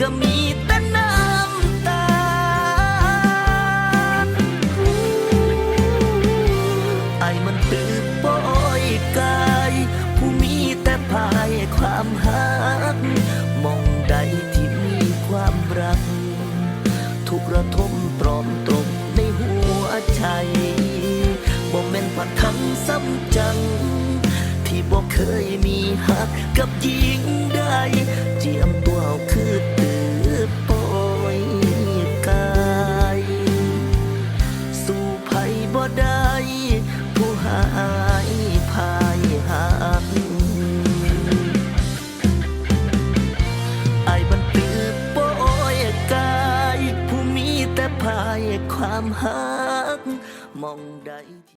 ก็มีแต่น้ำตา ไอมันตื่นปอยกาย ผู้มีแต่พายความหัก มองใดที่มีความรัก ทุกระทมตรอมตรงในหัวใจบ่แม่นผัดทั้งซ้ำจัง ที่บ่เคยมีหักกับยี หายพายหักไอ้บันปือโป้ยกายผู้มีแต่พายความหักมองใด